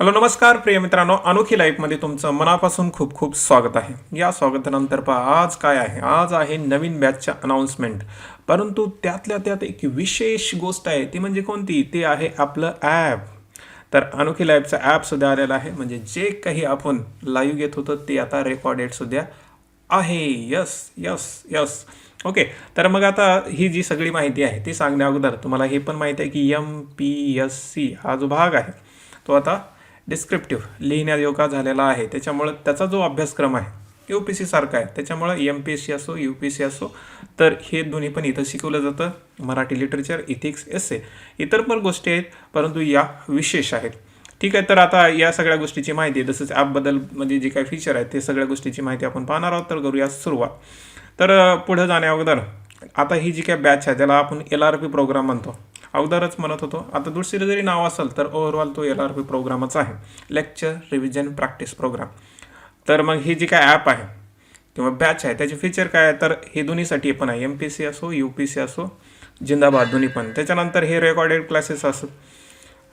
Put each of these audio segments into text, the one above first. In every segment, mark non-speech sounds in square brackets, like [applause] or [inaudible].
Hello नमस्कार प्रिय मित्रांनो अनोखी लाईफमध्ये तुमचं मनापासून खूप खूप स्वागत आहे. या स्वागतानंतर पहा आज काय आहे? आज आहे नवीन बॅचच्या अनाऊन्समेंट परंतु त्यातल्या त्यात एक विशेष गोष्ट आहे ती म्हणजे कोणती? ते आहे आपलं ॲप तर अनोखी लाईफचं ॲपसुद्धा आलेलं आहे. म्हणजे जे काही आपण लाईव्ह घेत होतो ते आता रेकॉर्डेडसुद्धा आहे. यस यस यस ओके तर मग आता ही जी सगळी माहिती आहे ती सांगण्या अगोदर तुम्हाला हे पण माहिती आहे की एम पी एस सी हा जो भाग आहे तो आता डिस्क्रिप्टिव्ह लिहिण्यायोगा झालेला आहे. त्याच्यामुळं त्याचा जो अभ्यासक्रम आहे यू पी सी सारखा आहे. त्याच्यामुळं एम पी एस सी असो यू पी सी असो तर हे दोन्ही पण इथं शिकवलं जातं. मराठी लिटरेचर इथिक्स एसे इतर पण गोष्टी आहेत परंतु या विशेष आहेत. ठीक आहे तर आता या सगळ्या गोष्टीची माहिती तसंच ॲपबद्दल म्हणजे जे काही फीचर आहेत ते सगळ्या गोष्टीची माहिती आपण पाहणार आहोत तर करूया सुरुवात. तर पुढं जाण्या अगोदर आता ही जी काय बॅच आहे त्याला आपण एल आर पी प्रोग्राम म्हणतो. अगोदरच म्हणत होतो आता दुसरं जरी नाव असेल तर ओव्हरऑल तो एल आर पी प्रोग्रामच आहे. लेक्चर रिव्हिजन प्रॅक्टिस प्रोग्राम तर मग ही जी काय ॲप आहे किंवा बॅच आहे त्याचे फीचर काय आहे? तर हे दोन्हीसाठी पण आहे. एम पी सी असो यू पी सी असो जिंदाबाद दोन्ही पण. त्याच्यानंतर हे रेकॉर्डेड क्लासेस असो.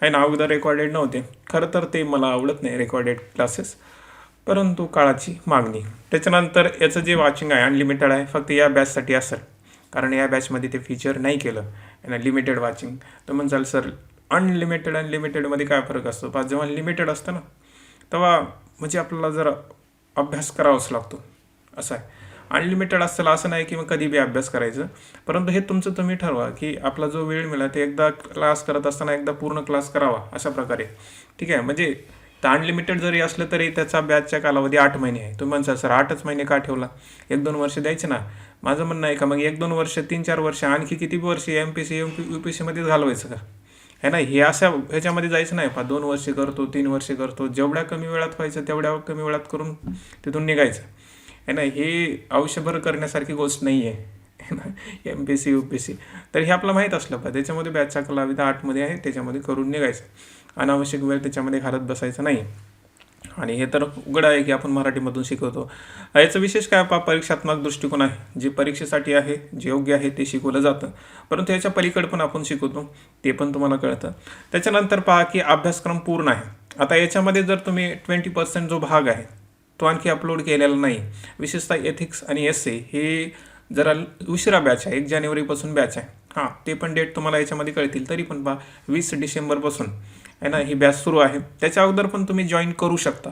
आहे ना अगोदर रेकॉर्डेड नव्हते. खरं तर ते मला आवडत नाही रेकॉर्डेड क्लासेस परंतु काळाची मागणी. त्याच्यानंतर याचं जे वॉचिंग आहे अनलिमिटेड आहे फक्त या बॅचसाठी असेल. कारण या बॅचमध्ये ते फीचर नाही केलं. आणि लिमिटेड वॉचिंग तर म्हणचाल सर अनलिमिटेड अनलिमिटेडमध्ये काय फरक असतो? पहा जेव्हा लिमिटेड असतं ना तेव्हा म्हणजे आपल्याला जरा अभ्यास करावाच लागतो. असं आहे. अनलिमिटेड असेल असं नाही की मग कधी बी अभ्यास करायचं. परंतु हे तुमचं तुम्ही ठरवा की आपला जो वेळ मिळाला ते एकदा क्लास करत असताना एकदा पूर्ण क्लास करावा अशा प्रकारे. ठीक आहे? म्हणजे तर अनलिमिटेड जरी असलं तरी त्याचा बॅचच्या कालावधी आठ महिने आहे. तुम्ही म्हणसा सर आठच महिने का ठेवला? एक दोन वर्ष द्यायचे ना. माझं म्हणणं आहे का मग एक दोन वर्ष तीन चार वर्ष आणखी किती वर्ष M P C M P U P सीमध्येच घालवायचं का? है ना? हे अशा ह्याच्यामध्ये जायचं नाही. पा दोन वर्ष करतो तीन वर्ष करतो जेवढ्या कमी वेळात व्हायचं तेवढ्या कमी वेळात करून तिथून निघायचं. है ना? हे आयुष्यभर करण्यासारखी गोष्ट नाही आहे M P C U P C तर हे आपलं माहीत असलं पाहिजे. त्याच्यामध्ये बॅचचा कालावधी आठमध्ये आहे त्याच्यामध्ये करून निघायचं. अनावश्यक वेळ त्याच्यामध्ये घालत बसायचं नाही. आणि हे तर उघड आहे की आपण मराठीमधून शिकवतो. याचं विशेष काय पा परीक्षात्मक दृष्टिकोन आहे? जे परीक्षेसाठी आहे जे योग्य आहे ते शिकवलं जातं. परंतु याच्या पलीकडे पण आपण शिकवतो. ते पण तुम्हाला कळतं. त्याच्यानंतर पहा की अभ्यासक्रम पूर्ण आहे. आता याच्यामध्ये जर तुम्ही ट्वेंटी पर्सेंट जो भाग आहे तो आणखी अपलोड केलेला नाही. विशेषतः एथिक्स आणि एस ए हे जरा उशिरा बॅच आहे. एक जानेवारीपासून बॅच आहे. हां ते पण डेट तुम्हाला याच्यामध्ये कळतील. तरी पण पहा वीस डिसेंबरपासून. आहे ना ही बॅच सुरू आहे. त्याच्या अगोदर पण तुम्ही जॉईन करू शकता.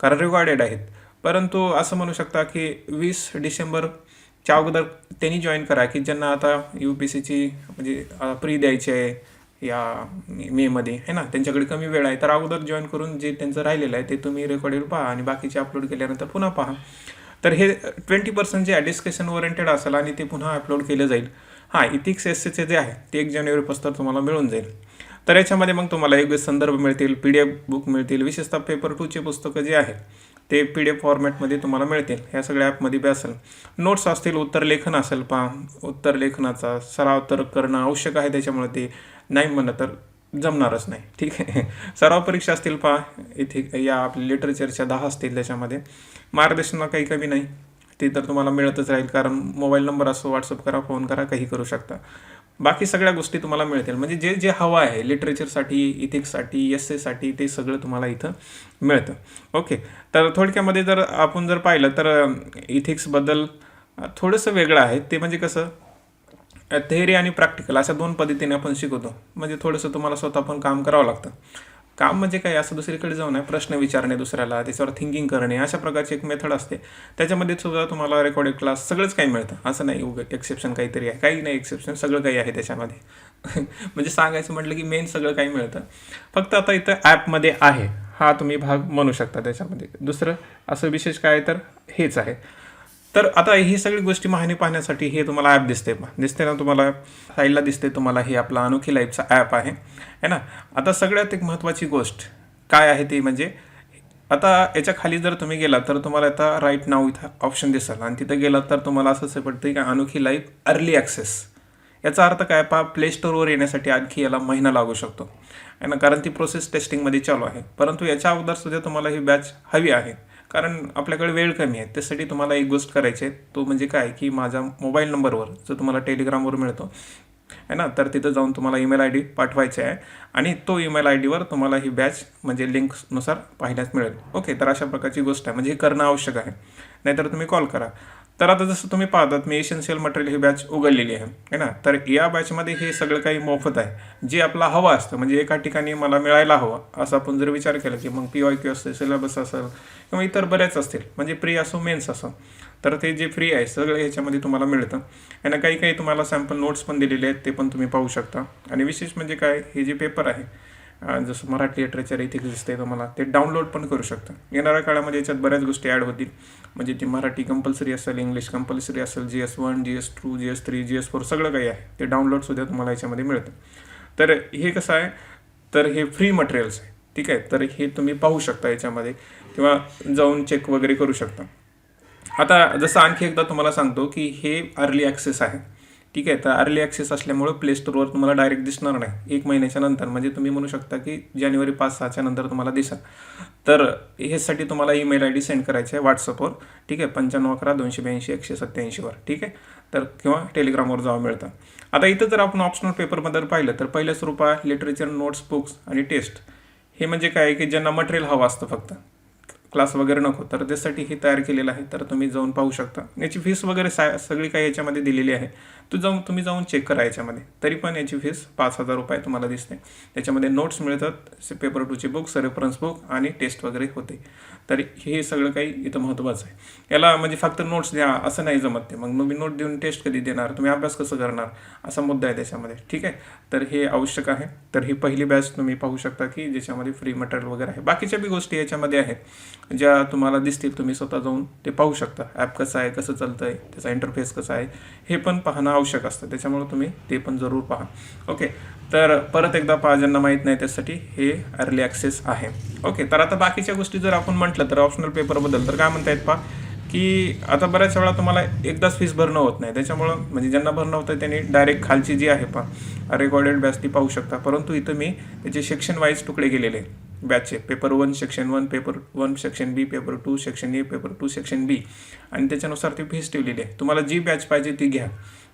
कारण रेकॉर्डेड आहेत. परंतु असं म्हणू शकता की वीस डिसेंबरच्या अगोदर त्यांनी जॉईन करा की ज्यांना आता यू पी सीची म्हणजे प्री द्यायची आहे या मेमध्ये आहे ना त्यांच्याकडे कमी वेळ आहे. तर अगोदर जॉईन करून जे त्यांचं राहिलेलं आहे ते तुम्ही रेकॉर्डेड पहा आणि बाकीचे अपलोड केल्यानंतर पुन्हा पहा. तर हे ट्वेंटी पर्सेंट जे डिस्कशन ओरिएंटेड असेल आणि ते पुन्हा अपलोड केलं जाईल. हां इथिक्स एस सीचे जे आहे ते एक जानेवारीपासून तुम्हाला मिळून जाईल. तर याच्यामध्ये मग तुम्हाला योग्य संदर्भ मिळतील पी डी एफ बुक मिळतील विशेषतः पेपर टूचे पुस्तकं जे आहेत ते पी डी एफ फॉर्मॅटमध्ये तुम्हाला मिळतील. ह्या सगळ्या ॲपमध्ये बी असेल. नोट्स असतील उत्तर लेखन असेल पहा. उत्तरलेखनाचा सराव तर करणं आवश्यक आहे त्याच्यामुळे ते नाही म्हणलं तर जमणारच नाही. ठीक आहे. [laughs] सराव परीक्षा असतील पहा. इथे या आपल्या लिटरेचरच्या दहा असतील त्याच्यामध्ये. मार्गदर्शनाला काही कमी नाही. ते तर तुम्हाला मिळतच राहील. कारण मोबाईल नंबर असो व्हॉट्सअप करा फोन करा काही करू शकता. बाकी सगळ्या गोष्टी तुम्हाला मिळतील. म्हणजे जे जे हवं आहे लिटरेचरसाठी इथिक्ससाठी एस एसाठी ते सगळं तुम्हाला इथं मिळतं. ओके तर थोडक्यामध्ये जर आपण जर पाहिलं तर इथिक्सबद्दल थोडंसं वेगळं आहे. ते म्हणजे कसं? थेअरी आणि प्रॅक्टिकल अशा दोन पद्धतीने आपण शिकवतो. म्हणजे थोडंसं तुम्हाला स्वतः पण काम करावं लागतं. काम म्हणजे काय? असं दुसरीकडे जाऊन आहे. प्रश्न विचारणे दुसऱ्याला त्याच्यावर थिंकिंग करणे अशा प्रकारची एक मेथड असते. त्याच्यामध्ये सुद्धा तुम्हाला रेकॉर्डेड क्लास सगळंच काही मिळतं. असं नाही उग एक्सेप्शन काहीतरी आहे. काही नाही एक्सेप्शन सगळं काही आहे त्याच्यामध्ये. [laughs] म्हणजे सांगायचं म्हटलं की मेन सगळं काही मिळतं. फक्त आता इथं ॲपमध्ये आहे. हा तुम्ही भाग म्हणू शकता त्याच्यामध्ये. दुसरं असं विशेष काय तर हेच आहे. तर आता ही सगळी गोष्टी माहिती पाहण्यासाठी हे तुम्हाला ॲप दिसते दिसते ना तुम्हाला? साईडला दिसते तुम्हाला हे आपला अनोखी लाईफचा ॲप आहे. है ना? आता सगळ्यात एक महत्त्वाची गोष्ट काय आहे ती म्हणजे आता याच्या खाली जर तुम्ही गेला तर तुम्हाला आता राईट नाव इथं ऑप्शन दिसेल. आणि तिथं गेला तर तुम्हाला असं असं पडतं की अनोखी लाईफ अर्ली ॲक्सेस याचा अर्थ काय? पहा प्ले स्टोअरवर येण्यासाठी आणखी याला महिना लागू शकतो. आहे ना? कारण ती प्रोसेस टेस्टिंगमध्ये चालू आहे. परंतु याच्या अगोदर सुद्धा तुम्हाला ही बॅच हवी आहे. कारण आपल्याकडे वेळ कमी आहे. त्यासाठी तुम्हाला एक गोष्ट करायची आहे. तो म्हणजे काय की माझ्या मोबाईल नंबरवर जो तुम्हाला टेलिग्रामवर मिळतो आहे ना? तर तिथं जाऊन तुम्हाला ईमेल आय डी पाठवायचा आहे आणि तो ईमेल आय डीवर तुम्हाला ही बॅच म्हणजे लिंकनुसार पाहिल्यास मिळेल. ओके? तर अशा प्रकारची गोष्ट आहे. म्हणजे हे करणं आवश्यक आहे. नाहीतर तुम्ही कॉल करा. तर आता जसं तुम्ही पाहतात मी एशन्शियल मटेरियल ही बॅच उघडलेली आहे है ना? तर या बॅचमध्ये हे सगळं काही मोफत आहे. जे आपला हवं असतं म्हणजे एका ठिकाणी मला मिळायला हवं असं आपण जर विचार केला की मग पी वाय क्यू असेल सिलेबस असेल किंवा इतर बरेच असतील म्हणजे प्री असो मेन्स असो तर ते जे फ्री आहे सगळं ह्याच्यामध्ये तुम्हाला मिळतं. आणि काही काही तुम्हाला सॅम्पल नोट्स पण दिलेले आहेत ते पण तुम्ही पाहू शकता. आणि विशेष म्हणजे काय हे जे पेपर आहे जसं मराठी लिटरेचर इथे दिसतंय तुम्हाला ते डाउनलोड पण करू शकता. येणाऱ्या काळामध्ये याच्यात बऱ्याच गोष्टी ॲड होतील. म्हणजे ती मराठी कंपल्सरी असेल इंग्लिश कंपल्सरी असेल G S one G S two G S three G S four सगळं काही आहे. ते डाउनलोडसुद्धा तुम्हाला याच्यामध्ये मिळतं. तर हे कसं आहे? तर हे फ्री मटेरियल्स आहे. ठीक आहे? तर हे तुम्ही पाहू शकता याच्यामध्ये. किंवा जाऊन चेक वगैरे करू शकता. आता जसं आणखी एकदा तुम्हाला सांगतो की हे अर्ली ॲक्सेस आहे. ठीक आहे तर अर्ली ॲक्सेस असल्यामुळं प्ले स्टोरवर तुम्हाला डायरेक्ट दिसणार नाही. एक महिन्याच्या नंतर. म्हणजे तुम्ही म्हणू शकता की जानेवारी पाच सहाच्या नंतर तुम्हाला दिसेल. तर ह्यासाठी तुम्हाला ईमेल आय डी सेंड करायची आहे व्हॉट्सअपवर ठीक आहे पंच्याण्णव अकरा दोनशे ब्याऐंशी एकशे सत्त्याऐंशीवर ठीक आहे तर किंवा टेलिग्रामवर जावं मिळतं. आता इथं जर आपण ऑप्शनल पेपरबद्दल पाहिलं तर पहिल्या स्वरूपात लिटरेचर नोट्स बुक्स आणि टेस्ट हे म्हणजे काय आहे की ज्यांना मटेरियल हवं असतं फक्त. क्लास वगैरे नको. तर त्यासाठी हे तयार केलेलं आहे. तर तुम्ही जाऊन पाहू शकता. याची फीस वगैरे सा सगळी काही याच्यामध्ये दिलेली आहे. तू जाऊन तुम्ही जाऊन चेक करा याच्यामध्ये. तरी पण याची फीस पाच हजार रुपये तुम्हाला दिसते. त्याच्यामध्ये नोट्स मिळतात पेपर टूचे बुक्स रेफरन्स बुक आणि टेस्ट वगैरे होते. तर हे सगळं काही इथं महत्त्वाचं आहे. याला म्हणजे फक्त नोट्स द्या असं नाही जमत ते. मग मी नोट देऊन टेस्ट कधी देणार? तुम्ही अभ्यास कसं करणार? असा मुद्दा आहे त्याच्यामध्ये. ठीक आहे? तर हे आवश्यक आहे. तर ही पहिली बॅच तुम्ही पाहू शकता की ज्याच्यामध्ये फ्री मटेरियल वगैरे आहे. बाकीच्या बी गोष्टी याच्यामध्ये आहेत. ज्या तुम्हाला दिसतील तुम्ही स्वतः जाऊन ते पाहू शकता. ॲप कसं आहे कसं चालतं आहे त्याचा इंटरफेस कसा आहे हे पण पाहणं आवश्यक असतं. त्याच्यामुळे तुम्ही ते पण जरूर पहा. ओके तर परत एकदा पहा ज्यांना माहीत नाही त्यासाठी हे अर्ली ॲक्सेस आहे. ओके तर आता बाकीच्या गोष्टी जर आपण म्हटलं तर ऑप्शनल पेपरबद्दल तर काय म्हणता येत पहा की आता बऱ्याच वेळा तुम्हाला एकदाच फीस भरणं होत नाही. त्याच्यामुळं म्हणजे ज्यांना भरणं होतं त्यांनी डायरेक्ट खालची जी आहे पहा रेकॉर्डेड बॅच ती पाहू शकता. परंतु इथं मी त्याचे सेक्शन वाईज तुकडे गेलेले बॅचचे paper one section one paper one section B paper two section A paper two section B आणि त्याच्यानुसार ती फीस ठेवलेली आहे. तुम्हाला जी बॅच पाहिजे ती घ्या.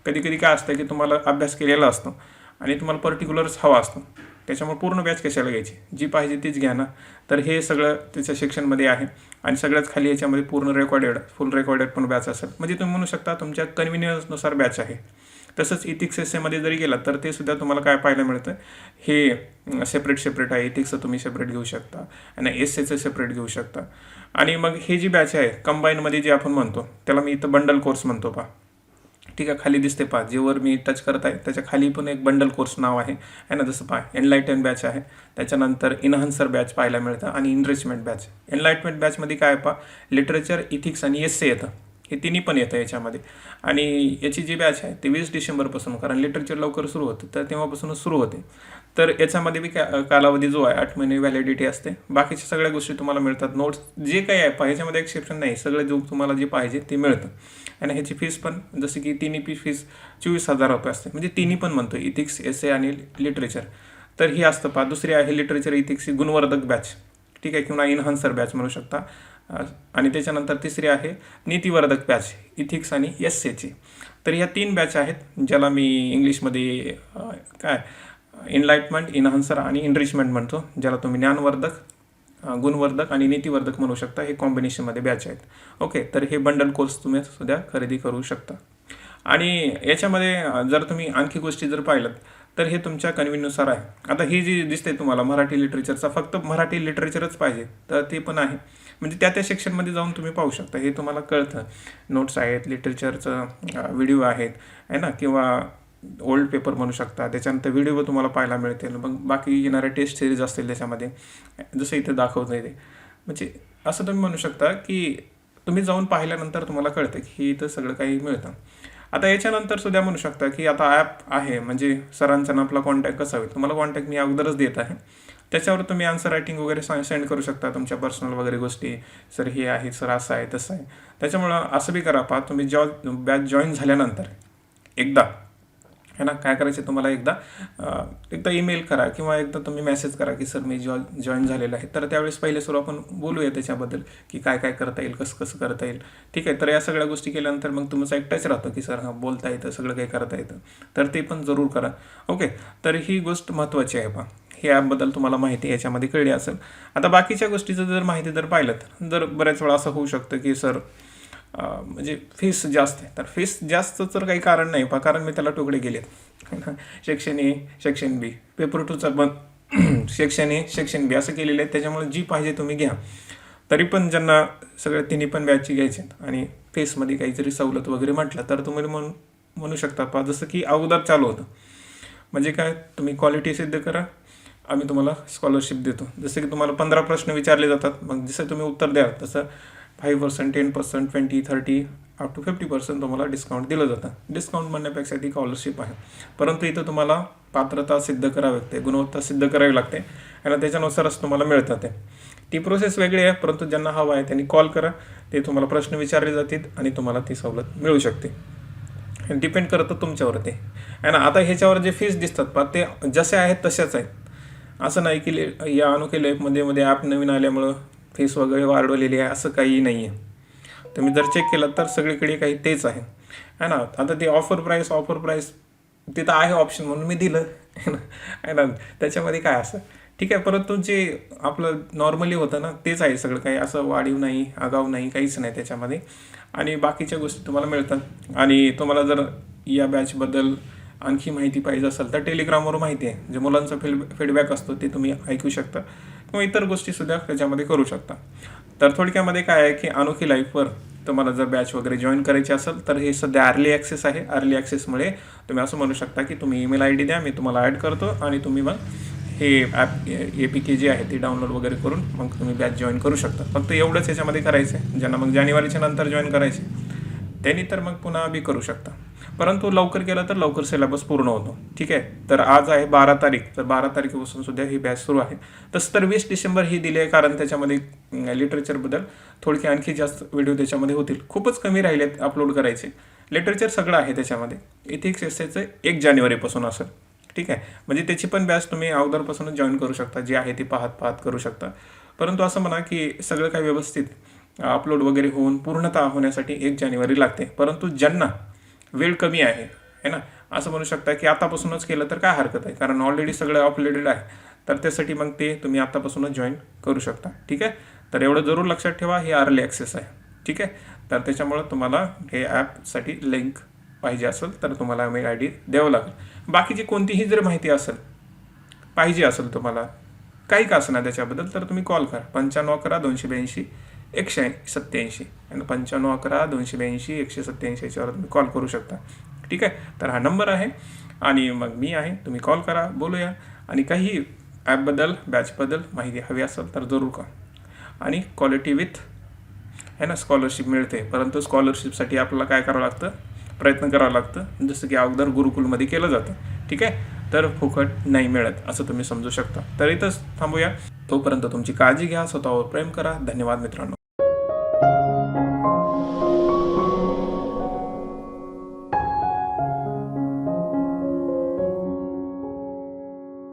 कधी कधी काय असतं की तुम्हाला अभ्यास केलेला असतो आणि तुम्हाला पर्टिक्युलर्स हवा असतो. त्याच्यामुळे पूर्ण बॅच कशाला घ्यायची? जी पाहिजे तीच घ्या ना. तर हे सगळं त्याच्या सेक्शनमध्ये आहे. आणि सगळ्यात खाली याच्यामध्ये पूर्ण रेकॉर्डेड फुल रेकॉर्डेड पण बॅच असेल. म्हणजे तुम्ही म्हणू शकता तुमच्या कन्व्हिनियन्सनुसार बॅच आहे. तसंच इथिक्स एस एमध्ये जरी गेलात तर ते सुद्धा तुम्हाला काय पाहायला मिळतं? हे सेपरेट सेपरेट आहे. इथिक्सचं तुम्ही सेपरेट घेऊ शकता. आणि एस एचं सेपरेट घेऊ शकता. आणि मग हे जी बॅच आहे कंबाईनमध्ये जे आपण म्हणतो त्याला मी इथं बंडल कोर्स म्हणतो पा ठीक आहे खाली दिसते पहा. जेवर मी टच करत आहे त्याच्याखाली पण एक बंडल कोर्स नाव आहे. आहे ना जसं पहा एनलायटन बॅच आहे. त्याच्यानंतर इनहन्सर बॅच पाहायला मिळतं आणि इनरिचमेंट बॅच एनलाइटमेंट बॅचमध्ये काय आहे पहा लिटरेचर इथिक्स आणि एस येतं. हे तिन्ही पण येतं याच्यामध्ये. आणि याची जी बॅच आहे ती वीस डिसेंबरपासून कारण लिटरेचर लवकर सुरू होतं तर तेव्हापासूनच सुरू होते. तर याच्यामध्ये बी का कालावधी जो आहे आठ महिने व्हॅलिडिटी असते. बाकीच्या सगळ्या गोष्टी तुम्हाला मिळतात. नोट्स जे काही आहे पहा ह्याच्यामध्ये एक्सेप्शन नाही. सगळं जो तुम्हाला जे पाहिजे ते मिळतं. आणि ह्याची फीस पण जसं की तिन्ही पी फीस चोवीस हजार रुपये असते. म्हणजे तिन्ही पण म्हणतो इथिक्स एस ए आणि लिटरेचर तर ही असतं पहा दुसरी आहे लिटरेचर इथिक्स ही गुणवर्धक बॅच ठीक आहे किंवा इन्हान्सर बॅच म्हणू शकता. आणि त्याच्यानंतर तिसरी आहे नीतिवर्धक बॅच इथिक्स आणि एस एची तर ह्या तीन बॅच आहेत ज्याला मी इंग्लिशमध्ये काय इनलाइटमेंट इन्हान्सर आणि इनरिचमेंट म्हणतो ज्याला तुम्ही ज्ञानवर्धक गुणवर्धक आणि नीतिवर्धक म्हणू शकता हे कॉम्बिनेशनमध्ये बॅच आहेत. ओके तर हे बंडल कोर्स तुम्ही सुद्धा खरेदी करू शकता. आणि याच्यामध्ये जर तुम्ही आणखी गोष्टी जर पाहिलं तर हे तुमच्या कन्व्हिन्युसार आहे. आता ही जी दिसते तुम्हाला मराठी लिटरेचरचा फक्त मराठी लिटरेचरच पाहिजे तर ते पण आहे. म्हणजे त्या त्या सेक्शनमध्ये जाऊन तुम्ही पाहू शकता. हे तुम्हाला कळतं. नोट्स आहेत लिटरेचरचं व्हिडिओ आहेत आहे ना? किंवा ओल्ड पेपर म्हणू शकता. त्याच्यानंतर व्हिडिओ तुम्हाला पाहायला मिळतील. मग बाकी येणारे टेस्ट सिरीज असतील त्याच्यामध्ये. जसं इथे दाखवतं ते. म्हणजे असं तुम्ही म्हणू शकता की तुम्ही जाऊन पाहिल्यानंतर तुम्हाला कळतं की इथं सगळं काही मिळतं. आता याच्यानंतर सुद्धा म्हणू शकता की आता ॲप आहे. म्हणजे सरांचा आपला कॉन्टॅक्ट कसा होईल? तुम्हाला कॉन्टॅक्ट मी अगोदरच देत आहे. त्याच्यावर तुम्ही आन्सर रायटिंग वगैरे सेंड करू शकता. तुमच्या पर्सनल वगैरे गोष्टी. सर हे आहे सर असं आहे तसं आहे. त्याच्यामुळं असं बी करा पहा. तुम्ही जॉ बॅच जॉईन झाल्यानंतर एकदा है ना? काय करायचे तुम्हाला एकदा एकदा ईमेल करा किंवा एकदा तुम्ही मेसेज करा की सर मी जॉ जॉईन झालेलं आहे. तर त्यावेळेस पहिले सुरू आपण बोलूया त्याच्याबद्दल की काय काय करता येईल कसं कसं करता येईल. ठीक आहे? तर या सगळ्या गोष्टी केल्यानंतर मग तुमचा एक टच राहतो की सर हां बोलता येतं सगळं काही करता येतं. तर ते पण जरूर करा. ओके? तर ही गोष्ट महत्त्वाची आहे पहा हे ॲपबद्दल तुम्हाला माहिती याच्यामध्ये कळली असेल. आता बाकीच्या गोष्टीचं जर माहिती जर पाहिलं तर जर बऱ्याच वेळा असं होऊ शकतं की सर म्हणजे फीस जास्त आहे. तर फीस जास्त तर काही कारण नाही पहा कारण मी त्याला तुकडे गेले section A section B paper टूचं पण सेक्शन ए सेक्शन बी असं केलेलं आहे. त्याच्यामुळे जी पाहिजे तुम्ही घ्या. तरी पण ज्यांना सगळ्या तिन्ही पण बॅचची घ्यायचे आहेत आणि फेसमध्ये काहीतरी सवलत वगैरे म्हटलं तर तुम्ही म्हणू म्हणू शकता. पहा जसं की अगोदर चालू होतं. म्हणजे काय? तुम्ही क्वालिटी सिद्ध करा. आम्ही तुम्हाला स्कॉलरशिप देतो. जसं की तुम्हाला पंधरा प्रश्न विचारले जातात. मग जसं तुम्ही उत्तर द्याल तसं five percent ten percent twenty thirty up to fifty percent तुम्हाला डिस्काउंट दिलं जातं. डिस्काउंट म्हणण्यापेक्षा ती स्कॉलरशिप आहे. परंतु इथं तुम्हाला पात्रता सिद्ध करावी लागते गुणवत्ता सिद्ध करावी लागते आणि त्याच्यानुसारच तुम्हाला मिळतं ते. ती प्रोसेस वेगळी आहे परंतु ज्यांना हवा आहे त्यांनी कॉल करा ते तुम्हाला प्रश्न विचारले जातील आणि तुम्हाला ती सवलत मिळू शकते. डिपेंड करतं तुमच्यावरती ते. आणि आता ह्याच्यावर जे फीस दिसतात पा ते जसे आहेत तसेच आहेत. असं नाही की ले या अनोखे लेपमध्ये मध्ये ॲप नवीन आल्यामुळं फीस वगैरे वाढवलेली आहे असं काही नाही आहे तुम्ही जर चेक केलं तर सगळीकडे काही तेच आहे. है ना? आता ते ऑफर प्राईस ऑफर प्राईस तिथं आहे ऑप्शन म्हणून मी दिलं. आहे ना? त्याच्यामध्ये काय असं? ठीक आहे परंतु जे आपलं नॉर्मली होतं ना तेच आहे सगळं काही. असं वाढीव नाही आगाव नाही काहीच नाही त्याच्यामध्ये. आणि बाकीच्या गोष्टी तुम्हाला मिळतात. आणि तुम्हाला जर या बॅचबद्दल आणखी माहिती पाहिजे असेल तर टेलिग्रामवर माहिती आहे. जे मुलांचा फीड फीडबॅक असतो ते तुम्ही ऐकू शकता. किंवा इतर गोष्टीसुद्धा त्याच्यामध्ये करू शकता. तर थोडक्यामध्ये काय आहे की अनोखी लाईफवर तुम्हाला जर बॅच वगैरे जॉईन करायची असेल तर हे सध्या अर्ली ॲक्सेस आहे. अर्ली ॲक्सेसमुळे तुम्ही असं म्हणू शकता की तुम्ही ईमेल आय डी द्या मी तुम्हाला ॲड करतो आणि तुम्ही मग हे ॲप ए पी के जी आहे ती डाउनलोड वगैरे करून मग तुम्ही बॅच जॉईन करू शकता. फक्त एवढंच याच्यामध्ये करायचं आहे ज्यांना मग जानेवारीच्या नंतर जॉईन करायचे त्यांनी तर मग पुन्हा बी करू शकता. परंतु लवकर केलं तर लवकर सिलेबस पूर्ण होतो. ठीक आहे? तर आज आहे बारा तारीख. तर बारा तारखेपासून सुद्धा ही बॅच सुरू आहे. तसं तर वीस डिसेंबर ही दिली आहे कारण त्याच्यामध्ये लिटरेचरबद्दल थोडके आणखी जास्त व्हिडिओ त्याच्यामध्ये होतील. खूपच कमी राहिले अपलोड करायचे. लिटरेचर सगळं आहे त्याच्यामध्ये. इथिक्स एसेचं एक जानेवारीपासून असेल ठीक आहे? म्हणजे त्याची पण बॅच तुम्ही अगोदरपासूनच जॉईन करू शकता. जी आहे ती पाहत पाहत करू शकता. परंतु असं म्हणा की सगळं काही व्यवस्थित अपलोड वगैरे होऊन पूर्णतः होण्यासाठी एक जानेवारी लागते. परंतु ज्यांना वेळ कमी आहे है ना? असं म्हणू शकता की आतापासूनच केलं तर काय हरकत आहे? कारण ऑलरेडी सगळं अपलोडेड आहे. तर त्यासाठी मग ते तुम्ही आतापासूनच जॉईन करू शकता ठीक आहे? तर एवढं जरूर लक्षात ठेवा हे अर्ली ॲक्सेस आहे ठीक आहे? तर त्याच्यामुळं तुम्हाला हे ॲपसाठी लिंक पाहिजे असेल तर तुम्हाला मेल आय डी द्यावं लागेल. बाकीची कोणतीही जर माहिती असेल पाहिजे असेल तुम्हाला काही का असणार त्याच्याबद्दल तर तुम्ही कॉल करा. पंच्याण्णव अकरा दोनशे ब्याऐंशी एकशे सत्त्याऐंशी आणि पंच्याण्णव अकरा दोनशे ब्याऐंशी एकशे सत्त्याऐंशी याच्यावर तुम्ही कॉल करू शकता. ठीक आहे? तर हा नंबर आहे आणि मग मी आहे. तुम्ही कॉल करा बोलूया. आणि काही ॲपबद्दल बॅचबद्दल माहिती हवी असेल तर जरूर का आणि क्वालिटी विथ आहे ना स्कॉलरशिप मिळते. परंतु स्कॉलरशिपसाठी आपल्याला काय करावं लागतं? प्रयत्न करावा लागतं. जसं की अगोदर गुरुकुलमध्ये केलं जातं. ठीक आहे? तर फुकट नाही मिळत असं तुम्ही समजू शकता. तर इथंच थांबूया. तोपर्यंत तुमची काळजी घ्या स्वतःवर प्रेम करा. धन्यवाद मित्रांनो.